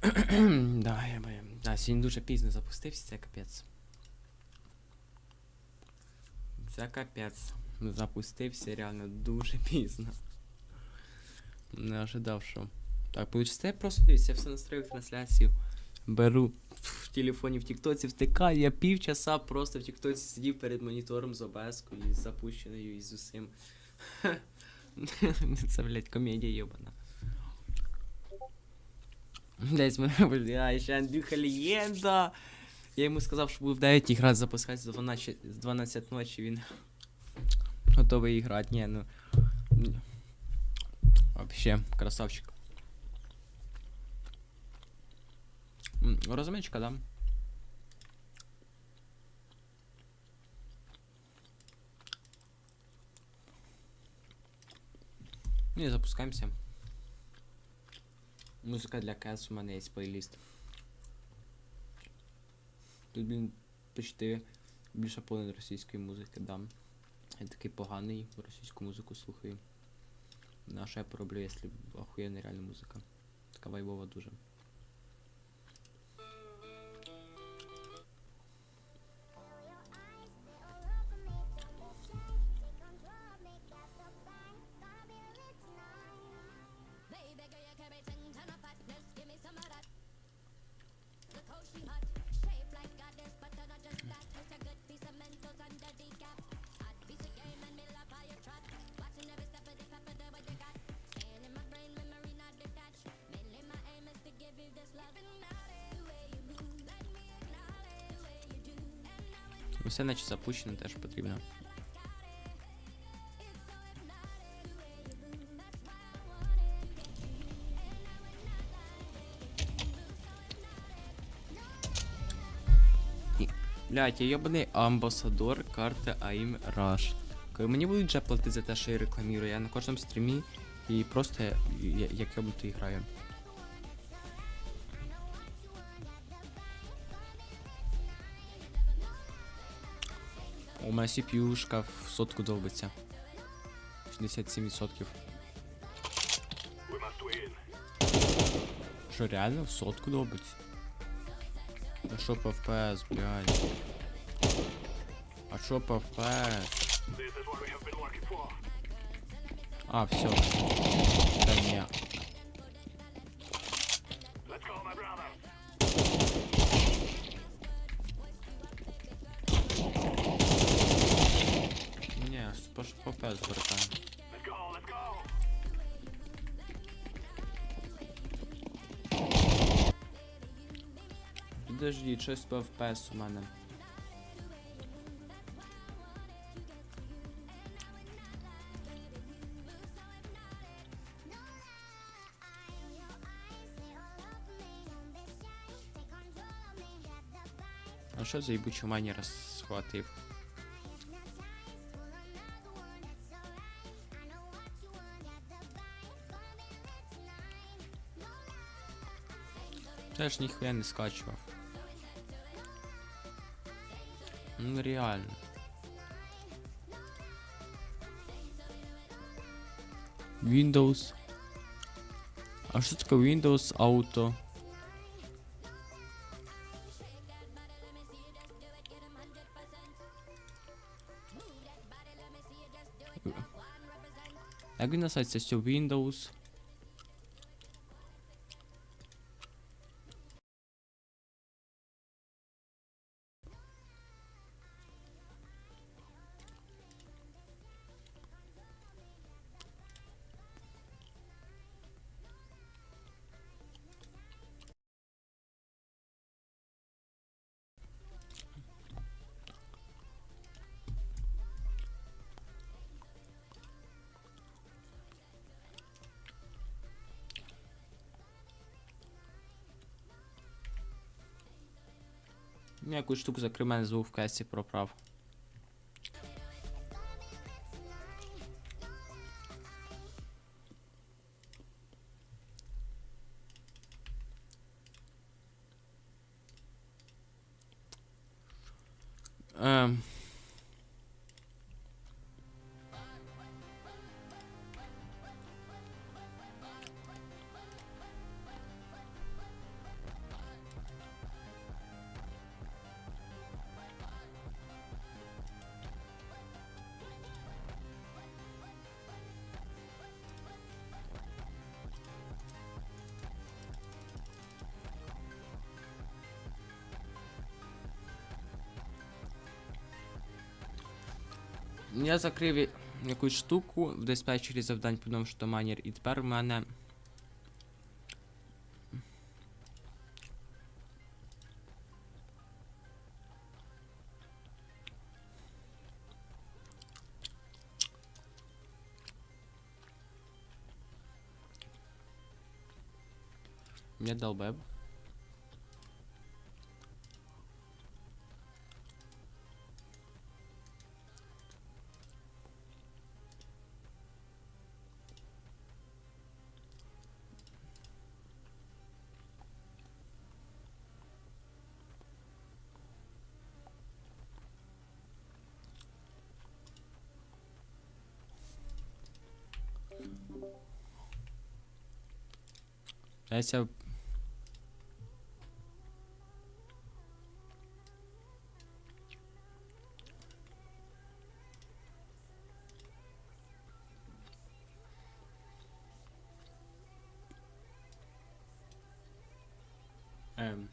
да, я би... А, сьогодні дуже пізно запустився, це капець. Це капець. Запустився реально дуже пізно. Не ожидав, що. Так, получиться, я просто дивіться, я все настроїв трансляцію. Беру в телефоні в Тіктоці втикаю, я півчаса просто в Тіктоці сидів перед монітором з обескою, і з запущеною і з усім. Це, блядь, комедія йобана. Десь ми, бля, ще Андрюха легенда. Я йому сказав, що буду в 9 грати запускати з 12, з 12 ночі, він готовий грати. Ні, ну. Вообще, красавчик. Розумічка, да? Ну і запускаємося. Музика для КС у мене є плейліст. Тут, блін, почти більше половини російської музики дам. Я такий поганий російську музику слухаю. На що я пороблю, якщо охуєнна реальна музика. Така вайбова дуже. Усе наче запущено теж потрібно. Блядь, я йобаний амбасадор карти AIM Rush. Мені будуть вже платити за те, що я рекламірую, я на кожному стрімі і просто я- я- як йобнутий граю. У мене CPU-шка в сотку довбиться. 67%. Що, реально в сотку довбиться? А що по FPS, блядь? А що по FPS? А, все. Да не. По, FPS, братан. Подожди, щось по FPS у мене. А що за ебучу мані розхватив? Теж ніхуя не скачував. Ну реально. Windows. А що таке Windows Auto? Як він називається? Це Windows. Якусь штуку зокрема, звук в касі проправ. Я закрив якусь штуку в диспетчері завдань по що манір, і тепер в мене. Я долбеб. Яся Ем.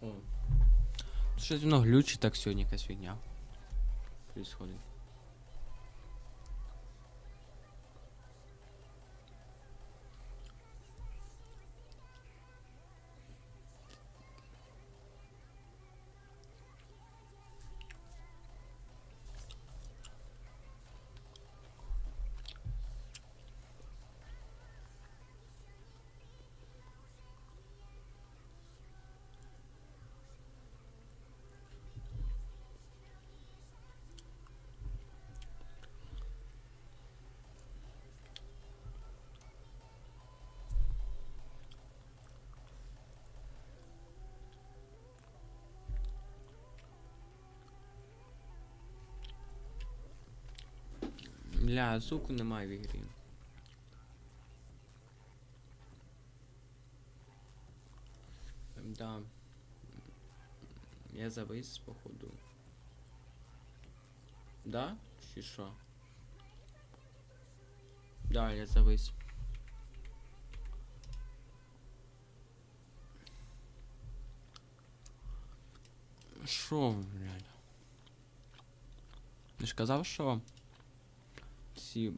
О. Щось воно глючить так сьогодні якась фігня. peacefully Бля, звуку немає в ігрі. Да. Я завис, походу. Да? Чи що? Да, я завис. Шо, блядь? Ти ж казав, що всі